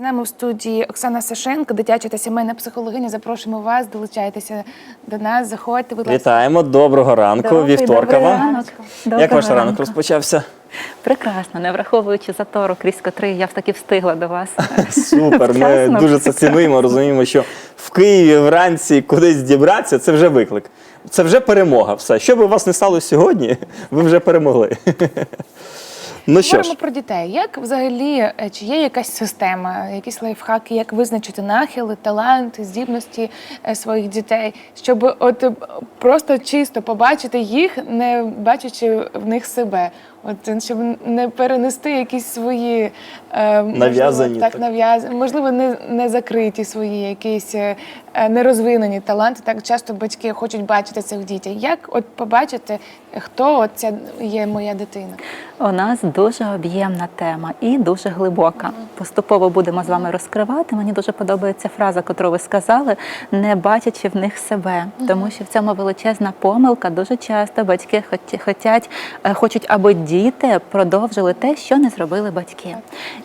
З нами в студії Оксана Сашенко, дитяча та сімейна психологиня. Запрошуємо вас, долучайтеся до нас, заходьте, будь ласка. Вітаємо, доброго ранку, Добрий, вівторка добрий вам. ранок. Як Доброго ваш ранок розпочався? Прекрасно, не враховуючи затору крізь котрий я все-таки встигла до вас. Супер. Ми Вчасно, дуже це цінуємо. Розуміємо, що в Києві вранці кудись дібратися це вже виклик. Це вже перемога. Все. Що би у вас не стало сьогодні, ви вже перемогли. Ну що Говоримо ж, про дітей. Як взагалі е, чи є якась система, якісь лайфхаки, як визначити нахили, таланти, здібності е, своїх дітей, щоб от е, просто чисто побачити їх, не бачачи в них себе. От щоб не перенести якісь свої е, Нав'язані, так, так. нав'яз... можливо, не, не закриті свої якісь е, нерозвинені таланти. Так часто батьки хочуть бачити цих дітей. Як от побачити, хто от ця є моя дитина? У нас дуже об'ємна тема і дуже глибока. Поступово будемо з вами розкривати. Мені дуже подобається фраза, яку ви сказали, не бачачи в них себе, тому що в цьому величезна помилка. Дуже часто батьки хоті- хотять, е, хочуть, аби діти продовжили те, що не зробили батьки.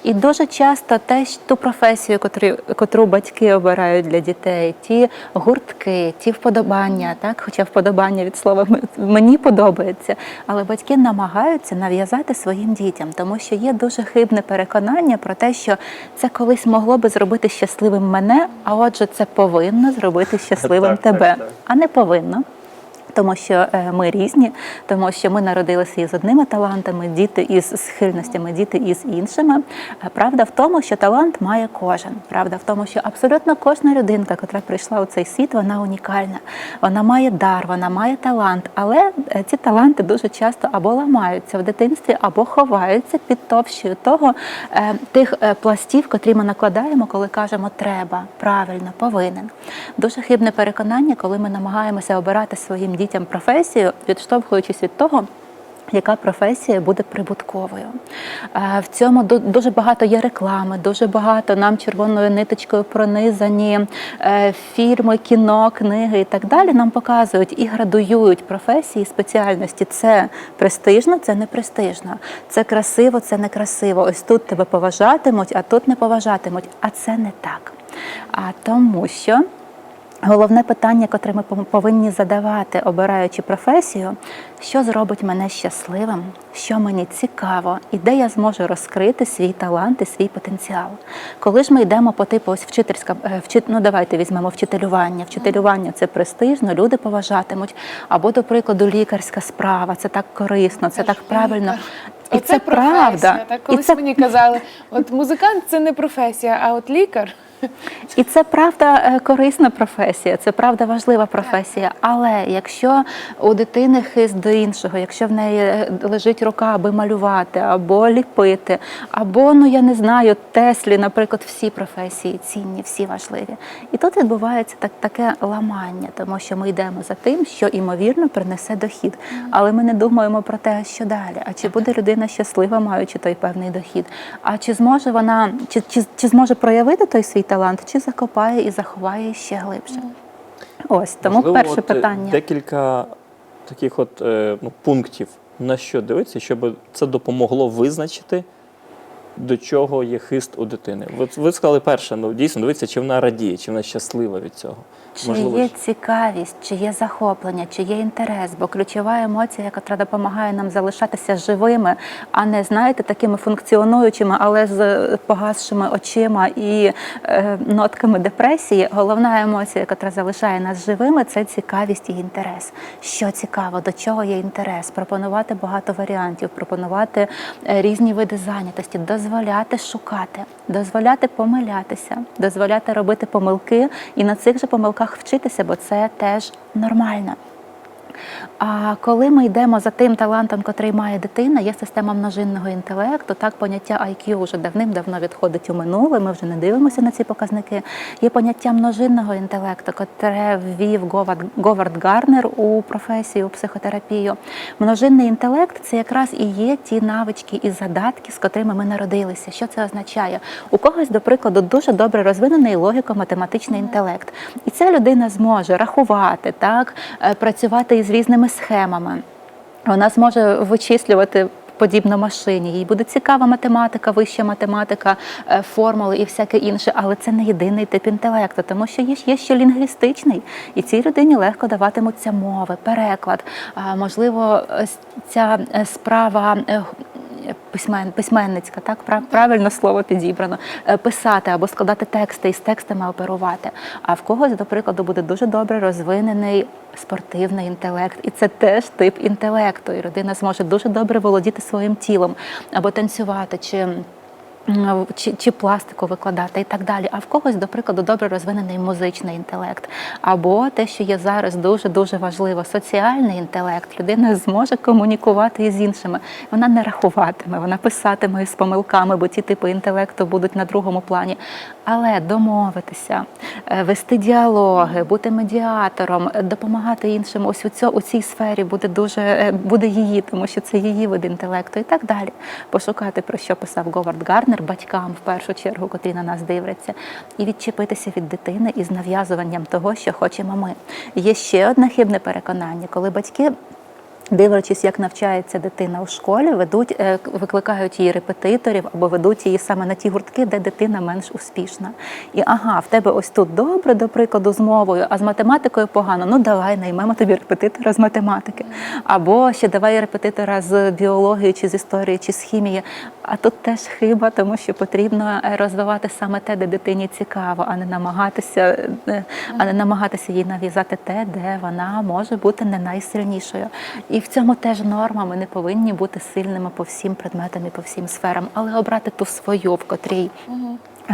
І дуже часто те, ту професію, котру, котру батьки обирають для дітей, ті гуртки, ті вподобання, так, хоча вподобання від слова мені подобається, але батьки намагаються нав'язати своїм дітям, тому що є дуже хибне переконання про те, що це колись могло би зробити щасливим мене, а отже, це повинно зробити щасливим Так, так, тебе, так. а не повинно. Тому що е, ми різні, тому що ми народилися із одними талантами, діти із схильностями, діти із іншими. Е, Правда в тому, що талант має кожен. Правда в тому, що абсолютно кожна людинка, яка прийшла у цей світ, вона унікальна. Вона має дар, вона має талант, але е, ці таланти дуже часто або ламаються в дитинстві, або ховаються під товщою того тих пластів, котрі ми накладаємо, коли кажемо треба, правильно, повинен. Дуже хибне переконання, коли ми намагаємося обирати своїм дітям професію, відштовхуючись від того. Яка професія буде прибутковою? Е, В цьому дуже багато є реклами, дуже багато нам червоною ниточкою пронизані е, фільми, кіно, книги і так далі. Нам показують і градують професії, спеціальності. Це престижно, це не престижно. Це красиво, це не красиво. Ось тут тебе поважатимуть, а тут не поважатимуть. А це не так. А тому що. Головне питання, котре ми пов- повинні задавати, обираючи професію, що зробить мене щасливим, що мені цікаво, і де я зможу розкрити свій талант і свій потенціал. Коли ж ми йдемо по типу ось вчительська, е, вчит, ну давайте візьмемо вчителювання. Вчителювання це престижно, люди поважатимуть. Або, до прикладу, лікарська справа, це так корисно, це так правильно. І Оце це правда. професія. Так, І колись це мені казали, от музикант це не професія, а от лікар. І це правда е, корисна професія, це правда важлива професія. Але якщо у дитини хист до іншого, якщо в неї е, лежить рука, аби малювати, або ліпити, або ну я не знаю, Теслі, наприклад, всі професії цінні, всі важливі. І тут відбувається так таке ламання, тому що ми йдемо за тим, що імовірно принесе дохід. Але ми не думаємо про те, що далі. А чи буде людина щаслива, маючи той певний дохід? А чи зможе вона, чи, чи, чи зможе проявити той свій талант, чи закопає і заховає ще глибше? Ось тому можливо, перше от, е, питання. Декілька таких от е, ну, пунктів, на що дивитися, щоб це допомогло визначити, до чого є хист у дитини. Ви, ви сказали перше, ну дійсно дивиться, чи вона радіє, чи вона щаслива від цього. Чи є цікавість, чи є захоплення, чи є інтерес, бо ключова емоція, яка допомагає нам залишатися живими, а не знаєте, такими функціонуючими, але з погасшими очима і е, нотками депресії. Головна емоція, яка залишає нас живими, це цікавість і інтерес. Що цікаво, до чого є інтерес, пропонувати багато варіантів, пропонувати е, різні види зайнятості, дозволяти шукати, дозволяти помилятися, дозволяти робити помилки і на цих же помилках вчитися, бо це теж нормально. А коли ми йдемо за тим талантом, котрий має дитина, є система множинного інтелекту. Так, поняття IQ вже давним-давно відходить у минуле. Ми вже не дивимося на ці показники. Є поняття множинного інтелекту, котре ввів Говард, Гарнер у професію у психотерапію. Множинний інтелект це якраз і є ті навички і задатки, з котрими ми народилися. Що це означає? У когось, до прикладу, дуже добре розвинений логіко-математичний інтелект, і ця людина зможе рахувати, так, е, працювати із різними схемами. Вона зможе вичислювати подібно машині. Їй буде цікава математика, вища математика, е, формули і всяке інше, але це не єдиний тип інтелекту, тому що є, ще лінгвістичний, і цій людині легко даватимуться мови, переклад. Можливо, ця е, справа. Е, Письмен, письменницька, так прав- правильно слово підібрано, Е, писати або складати тексти і з текстами оперувати. А в когось, до прикладу, буде дуже добре розвинений спортивний інтелект, і це теж тип інтелекту. І людина зможе дуже добре володіти своїм тілом або танцювати чи. Чи, чи пластику викладати і так далі. А в когось, до прикладу, добре розвинений музичний інтелект, або те, що є зараз дуже дуже важливо, соціальний інтелект. Людина зможе комунікувати із іншими. Вона не рахуватиме, вона писатиме із помилками, бо ті типи інтелекту будуть на другому плані. Але домовитися, е, вести діалоги, бути медіатором, е, допомагати іншим, ось у, цьо, у цій сфері буде дуже е, буде її, тому що це її вид інтелекту, і так далі. Пошукати про що писав Говард Гарнер батькам в першу чергу, котрі на нас дивляться, і відчепитися від дитини із нав'язуванням того, що хочемо ми. Є ще одне хибне переконання, коли батьки. Дивлячись, як навчається дитина у школі, ведуть, е, викликають її репетиторів або ведуть її саме на ті гуртки, де дитина менш успішна. І ага, в тебе ось тут добре, до прикладу, з мовою, а з математикою погано. Ну давай наймемо тобі репетитора з математики. Або ще давай репетитора з біології, чи з історії, чи з хімії. А тут теж хиба, тому що потрібно е, розвивати саме те, де дитині цікаво, а не намагатися, е, а не намагатися їй нав'язати те, де вона може бути не найсильнішою. І в цьому теж норма. Ми не повинні бути сильними по всім предметам і по всім сферам, але обрати ту свою, в котрій.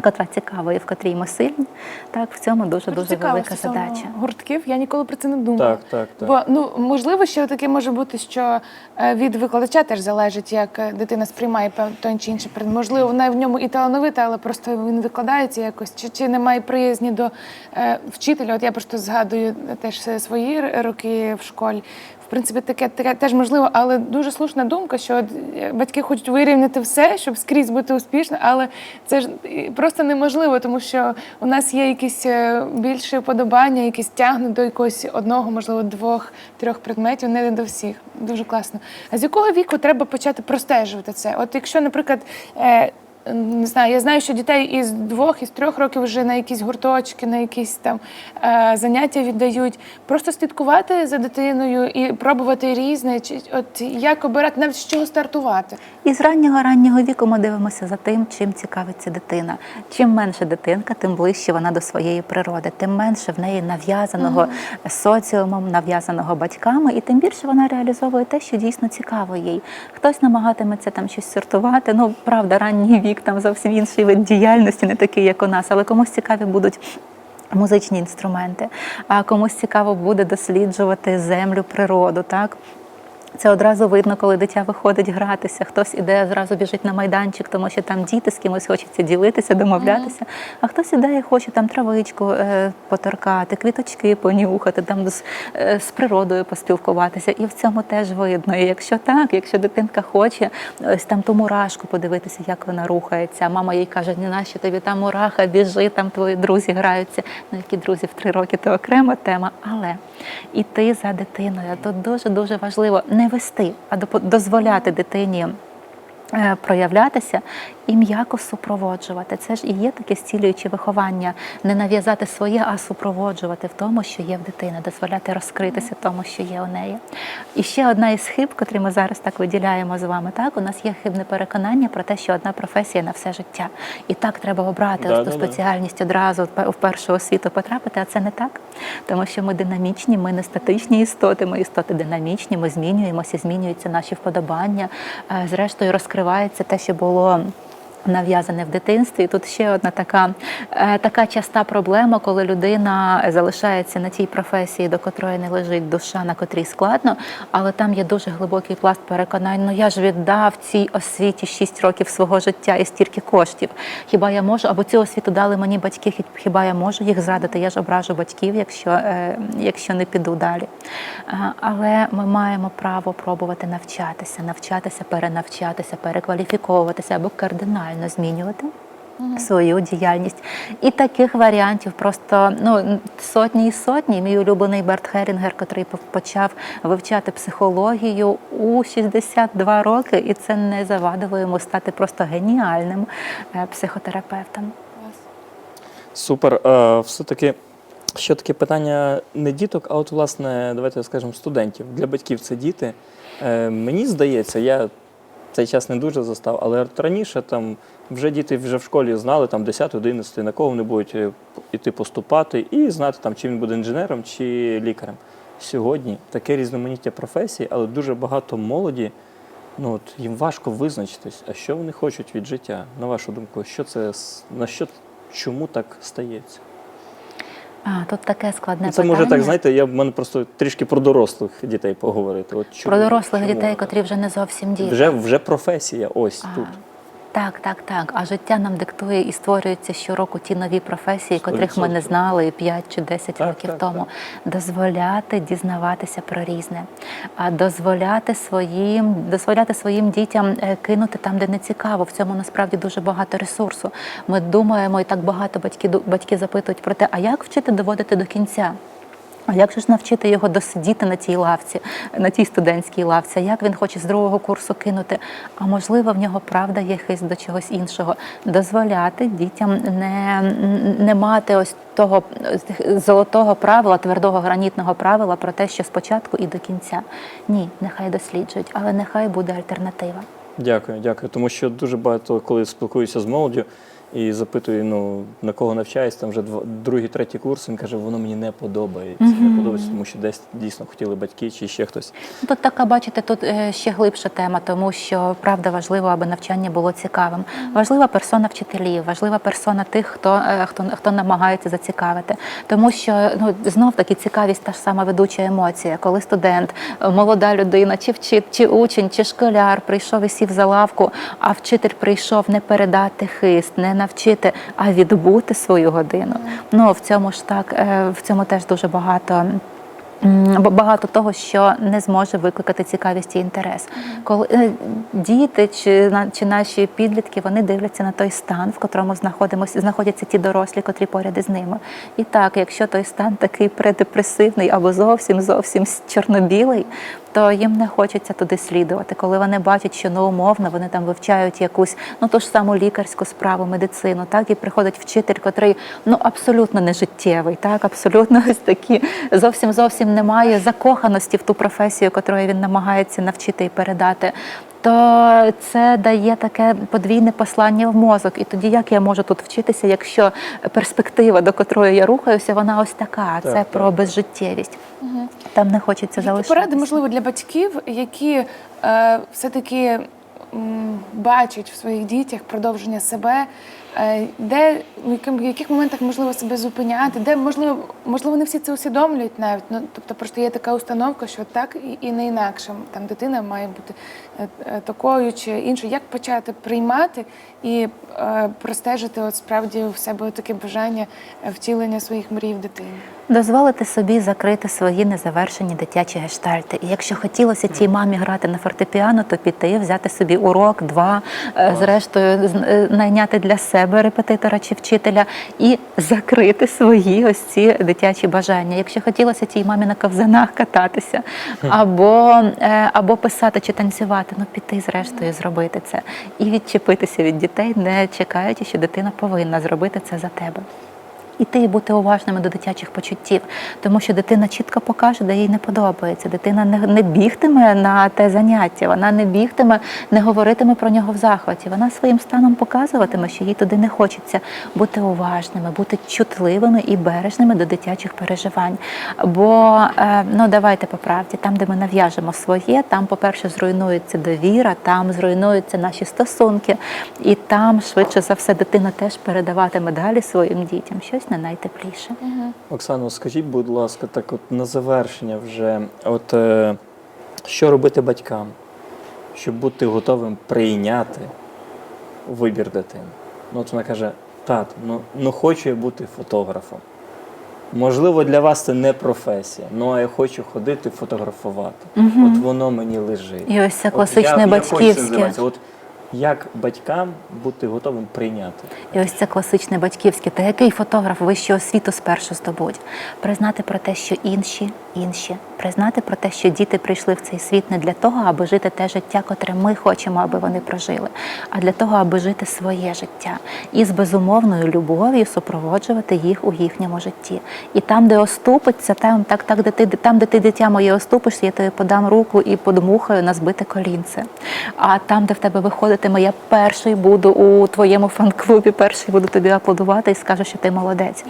Котра цікава і в котрій ми сильні, так в цьому дуже дуже цікаво велика задача. гуртків. Я ніколи про це не думала. Так, так, так. Бо ну можливо, ще таке може бути, що е, від викладача теж залежить, як е, дитина сприймає той чи інший предмет. Можливо, вона в ньому і талановита, але просто він викладається якось, чи, чи немає приязні до е, вчителя. От я просто згадую теж свої роки в школі. Принципі, таке, таке теж можливо, але дуже слушна думка, що е, батьки хочуть вирівняти все, щоб скрізь бути успішним, але це ж е, просто неможливо, тому що у нас є якісь е, більше вподобання, якісь тягнуть до якогось одного, можливо, двох, трьох предметів, не до всіх. Дуже класно. А з якого віку треба почати простежувати це? От якщо, наприклад, не знаю, я знаю, що дітей із двох, із трьох років вже на якісь гурточки, на якісь там е, заняття віддають. Просто слідкувати за дитиною і пробувати різне. Чи от як обирати, навіть з чого стартувати? І з раннього раннього віку ми дивимося за тим, чим цікавиться дитина. Чим менше дитинка, тим ближче вона до своєї природи, тим менше в неї нав'язаного соціумом, нав'язаного батьками, і тим більше вона реалізовує те, що дійсно цікаво їй. Хтось намагатиметься там щось сортувати. Ну правда, ранній вік там зовсім інший вид діяльності, не такий, як у нас, але комусь цікаві будуть. Музичні інструменти, а комусь цікаво буде досліджувати землю, природу, так це одразу видно, коли дитя виходить гратися. Хтось іде, зразу біжить на майданчик, тому що там діти з кимось хочеться ділитися, домовлятися. А хтось іде і хоче там травичку е, поторкати, квіточки понюхати, там з, е, з природою поспілкуватися. І в цьому теж видно. І якщо так, якщо дитинка хоче ось там ту мурашку подивитися, як вона рухається. Мама їй каже: не нащо тобі та мураха, біжи, там твої друзі граються. Ну, які друзі в три роки, то окрема тема. Але іти за дитиною тут дуже дуже важливо не вести, а дозволяти дитині. Е, Проявлятися і м'яко супроводжувати. Це ж і є таке зцілююче виховання, не нав'язати своє, а супроводжувати в тому, що є в дитини, дозволяти розкритися тому, що є у неї. І ще одна із хиб, котрі ми зараз так виділяємо з вами. Так, у нас є хибне переконання про те, що одна професія на все життя. І так треба обрати Да, да, да. спеціальність одразу в в першу освіту потрапити, а це не так. Тому що ми динамічні, ми не статичні істоти, ми істоти динамічні, ми змінюємося, змінюються наші вподобання. Е, Зрештою, розкривається те, що було. Нав'язане в дитинстві. Тут ще одна така, е, така часта проблема, коли людина залишається на тій професії, до котрої не лежить душа, на котрій складно, але там є дуже глибокий пласт переконань. Ну я ж віддав цій освіті 6 років свого життя і стільки коштів. Хіба я можу, або цю освіту дали мені батьки, хіба я можу їх зрадити? Я ж ображу батьків, якщо, е, якщо не піду далі. Е, Але ми маємо право пробувати навчатися, навчатися, перенавчатися, перекваліфіковуватися або кардинально змінювати свою діяльність. І таких варіантів просто ну, сотні і сотні. Мій улюблений Берт Херінгер, який почав вивчати психологію у 62 роки, і це не завадило йому стати просто геніальним е, психотерапевтом. Супер. Е, Все-таки що таке питання не діток, а от, власне, давайте скажемо, студентів. Для батьків це діти. Е, Мені здається, я цей час не дуже застав, але раніше там вже діти вже в школі знали там 10-11, на кого вони будуть е, іти поступати, і знати там, чи він буде інженером чи лікарем. Сьогодні таке різноманіття професій, але дуже багато молоді. Ну от їм важко визначитись, а що вони хочуть від життя. На вашу думку, що це на що чому так стається? А, тут таке складне Ну, це питання. може так, знаєте, я в мене просто трішки про дорослих дітей поговорити. От чому, Про дорослих чому? дітей, котрі вже не зовсім діти. Вже, вже професія, ось А, тут. Так, так, так. А життя нам диктує і створюються щороку ті нові професії, котрих ми не знали 5 чи 10 Так, років так, тому. Дозволяти дізнаватися про різне, а дозволяти своїм, дозволяти своїм дітям е, кинути там, де не цікаво. В цьому насправді дуже багато ресурсу. Ми думаємо, і так багато батьки батьки запитують про те, а як вчити доводити до кінця. А як же ж навчити його досидіти на тій лавці, на тій студентській лавці? Як він хоче з другого курсу кинути? А можливо, в нього правда є хист до чогось іншого. Дозволяти дітям не, не мати ось того золотого правила, твердого гранітного правила про те, що спочатку і до кінця. Ні, нехай досліджують, але нехай буде альтернатива. Дякую, дякую. Тому що дуже багато, коли спілкуюся з молоддю і запитую, ну на кого навчаюсь, там вже два, другий, третій курс, він каже, воно мені не подобається. Не подобається, тому що десь дійсно хотіли батьки чи ще хтось. Тут така, бачите, тут е, ще глибша тема, тому що правда важливо, аби навчання було цікавим. Важлива персона вчителів, важлива персона тих, хто, е, хто, хто намагається зацікавити. Тому що ну знов таки цікавість та ж сама ведуча емоція, коли студент, е, молода людина, чи вчит, чи учень, чи школяр прийшов і сів за лавку, а вчитель прийшов не передати хист, не навчити, а відбути свою годину. Ну в цьому ж так, е, в цьому теж дуже багато. Багато того, що не зможе викликати цікавість і інтерес. Коли е, діти чи, чи наші підлітки вони дивляться на той стан, в котрому знаходимося, знаходяться ті дорослі, котрі поряд із ними. І так, якщо той стан такий предепресивний або зовсім зовсім чорнобілий, то їм не хочеться туди слідувати. Коли вони бачать, що неумовно вони там вивчають якусь ну ту ж саму лікарську справу, медицину, так і приходить вчитель, котрий ну абсолютно не життєвий, так абсолютно ось такі зовсім зовсім немає закоханості в ту професію, котрої він намагається навчити і передати. То це дає таке подвійне послання в мозок. І тоді як я можу тут вчитися, якщо перспектива, до котрої я рухаюся, вона ось така. Так, це так. про безжиттєвість. Там не хочеться Які залишитися. поради, можливо, для батьків, які е, все-таки м, бачать в своїх дітях продовження себе, е, де в яким- в яких моментах можливо себе зупиняти, де можливо, можливо, не всі це усвідомлюють навіть. Ну тобто, просто є така установка, що так і, і не інакше. Там дитина має бути такою чи іншою. Як почати приймати і е, простежити от справді в себе таке бажання е, втілення своїх мрій в дитині? Дозволити собі закрити свої незавершені дитячі гештальти. І якщо хотілося тій мамі грати на фортепіано, то піти, взяти собі урок, два, е, зрештою е, найняти для себе репетитора чи вчителя і закрити свої ось ці дитячі бажання. Якщо хотілося тій мамі на ковзанах кататися, або, е, або писати чи танцювати, ну піти зрештою зробити це і відчепитися від дітей, не чекаючи, що дитина повинна зробити це за тебе. І бути уважними до дитячих почуттів, тому що дитина чітко покаже, де їй не подобається. Дитина не, не бігтиме на те заняття, вона не бігтиме, не говоритиме про нього в захваті. Вона своїм станом показуватиме, що їй туди не хочеться бути уважними, бути чутливими і бережними до дитячих переживань. Бо е, ну давайте по правді, там, де ми нав'яжемо своє, там, по-перше, зруйнується довіра, там зруйнуються наші стосунки, і там швидше за все дитина теж передаватиме далі своїм дітям щось не найтепліше. Оксано, скажіть, будь ласка, так от на завершення вже, от е, що робити батькам, щоб бути готовим прийняти вибір дитини? Ну, от вона каже, тат, ну, ну хочу я бути фотографом. Можливо, для вас це не професія, ну а я хочу ходити фотографувати. От воно мені лежить. І ось це От класичне я- я хочу батьківське. От Як батькам бути готовим прийняти? І ось це класичне батьківське. Та який фотограф вищого світу спершу здобудь? Признати про те, що інші інші, признати про те, що діти прийшли в цей світ не для того, аби жити те життя, котре ми хочемо, аби вони прожили, а для того, аби жити своє життя і з безумовною любов'ю супроводжувати їх у їхньому житті. І там, де оступиться, там, так, так, де ти там, де ти дитя моє оступишся, я тобі подам руку і подмухаю на збите колінце. А там, де в тебе виходитиме, я перший буду у твоєму фан-клубі, перший буду тобі аплодувати і скажу, що ти молодець.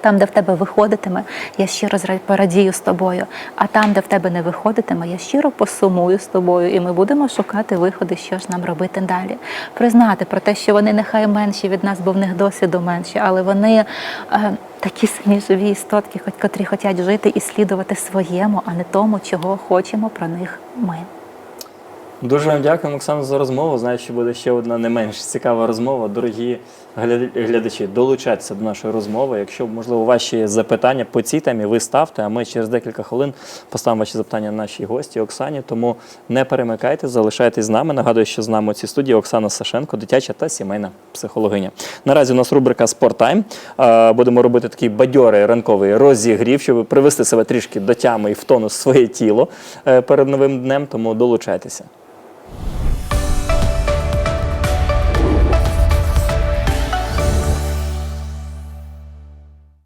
Там, де в тебе виходитиме, я щиро порадію з тобою. А там, де в тебе не виходитиме, я щиро посумую з тобою, і ми будемо шукати виходи, що ж нам робити далі. Признати про те, що вони нехай менші від нас, бо в них досвіду менші, але вони е, такі самі живі істотки, котрі хочуть жити і слідувати своєму, а не тому, чого хочемо про них ми. Дуже вам дякуємо, Оксана, за розмову. Знаю, що буде ще одна не менш цікава розмова. Дорогі глядачі, долучайтеся до нашої розмови. Якщо, можливо, є запитання по цій темі, ви ставте, а ми через декілька хвилин поставимо ваші запитання нашій гості Оксані. Тому не перемикайте, залишайтесь з нами. Нагадую, що з нами у цій студії Оксана Сашенко, дитяча та сімейна психологиня. Наразі у нас рубрика «Спорттайм». Будемо робити такий бадьорий ранковий розігрів, щоб привести себе трішки до тями і в тонус своє тіло е, перед новим днем. Тому долучайтеся.